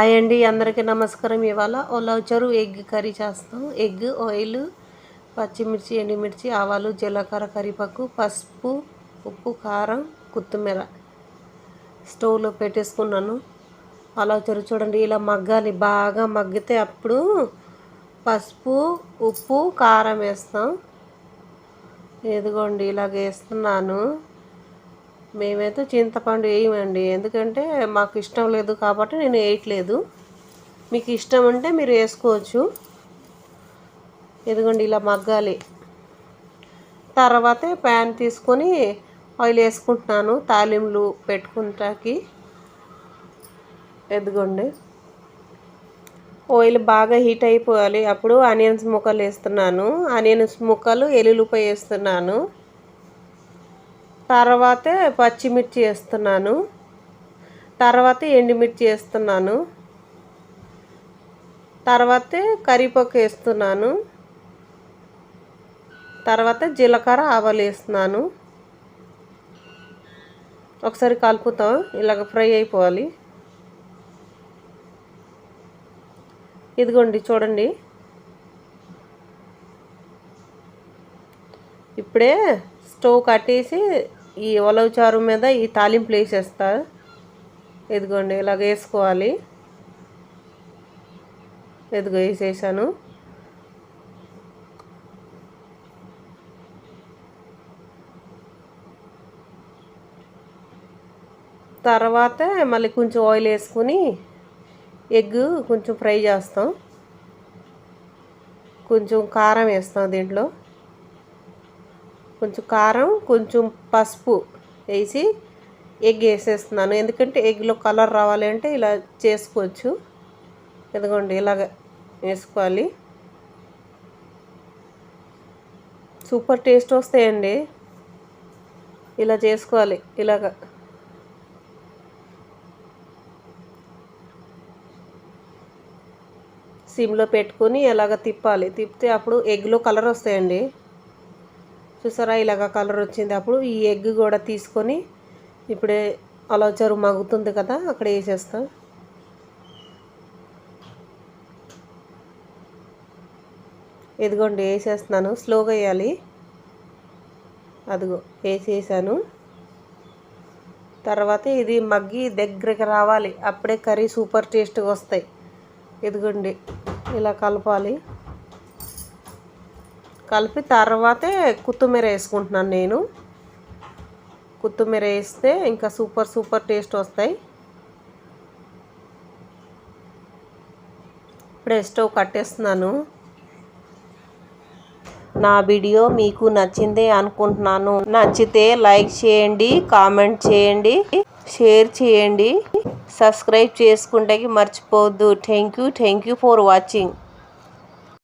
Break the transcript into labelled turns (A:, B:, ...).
A: Hi అండి అందరికీ నమస్కారం. ఇవాళ ఒలవచరు ఎగ్ కర్రీ చేస్తాం. ఎగ్ ఆయిల్ పచ్చిమిర్చి ఎండుమిర్చి ఆవాలు జీలకర్ర కరివేపాకు పసుపు ఉప్పు కారం కొత్తిమీర స్టవ్లో పెట్టేసుకున్నాను. ఒలవచరు చూడండి ఇలా మగ్గాలి. బాగా మగ్గితే అప్పుడు పసుపు ఉప్పు కారం వేస్తాం. ఇదిగోండి ఇలాగ వేస్తున్నాను. మేమైతే చింతపండు వేయమండి. ఎందుకంటే మాకు ఇష్టం లేదు కాబట్టి నేను వేయట్లేదు. మీకు ఇష్టం ఉంటే మీరు వేసుకోవచ్చు. ఇదిగోండి ఇలా మగ్గాలి. తర్వాతే ప్యాన్ తీసుకొని ఆయిల్ వేసుకుంటున్నాను. తాలింపులు పెట్టుకుంటాకి. ఎదుగోండి ఆయిల్ బాగా హీట్ అయిపోవాలి. అప్పుడు ఆనియన్స్ ముక్కలు వేస్తున్నాను. ఆనియన్స్ ముక్కలు ఎల్లుల్లిపాయ వేస్తున్నాను. తర్వాతే పచ్చిమిర్చి వేస్తున్నాను. తర్వాత ఎండుమిర్చి వేస్తున్నాను. తర్వాతే కరివేపాకు వేస్తున్నాను. తర్వాత జీలకర్ర ఆవాలు వేస్తున్నాను. ఒకసారి కలుపుతాం ఇలాగ ఫ్రై అయిపోవాలి. ఇదిగోండి చూడండి. ఇప్పుడే స్టవ్ కట్టేసి ఈ ఉలవ చారు మీద ఈ తాలింపులు వేసేస్తా. ఇదిగోండి ఇలాగ వేసుకోవాలి. ఇదిగో వేసేసాను. తర్వాత మళ్ళీ కొంచెం ఆయిల్ వేసుకుని ఎగ్ కొంచెం ఫ్రై చేస్తాం. కొంచెం కారం వేస్తాం దీంట్లో. కొంచెం కారం కొంచెం పసుపు వేసి ఎగ్ వేసేస్తున్నాను. ఎందుకంటే ఎగ్లో కలర్ రావాలి అంటే ఇలా చేసుకోవచ్చు. ఎందుకండి ఇలాగ వేసుకోవాలి. సూపర్ టేస్ట్ వస్తాయండి. ఇలా చేసుకోవాలి ఇలాగ. సిమ్లో పెట్టుకొని ఎలాగ తిప్పాలి. తిప్పితే అప్పుడు ఎగ్లో కలర్ వస్తాయండి. చూసారా ఇలాగ కలర్ వచ్చింది. అప్పుడు ఈ ఎగ్ కూడా తీసుకొని ఇప్పుడే అలవచారు మగ్గుతుంది కదా అక్కడ వేసేస్తాం. ఇదిగోండి వేసేస్తున్నాను. స్లోగా వేయాలి. అదిగో వేసేసాను. తర్వాత ఇది మగ్గి దగ్గరికి రావాలి. అప్పుడే కర్రీ సూపర్ టేస్ట్గా వస్తాయి. ఇదిగోండి ఇలా కలపాలి. కలిపి తర్వాతే కొత్తిమీర వేసుకుంటున్నాను నేను. కొత్తిమీర వేస్తే ఇంకా సూపర్ సూపర్ టేస్ట్ వస్తాయి. ఇప్పుడే స్టవ్ కట్టేస్తున్నాను. నా వీడియో మీకు నచ్చిందే అనుకుంటున్నాను. నచ్చితే లైక్ చేయండి కామెంట్ చేయండి షేర్ చేయండి. సబ్స్క్రైబ్ చేసుకుంటే మర్చిపోవద్దు. Thank you thank you for watching.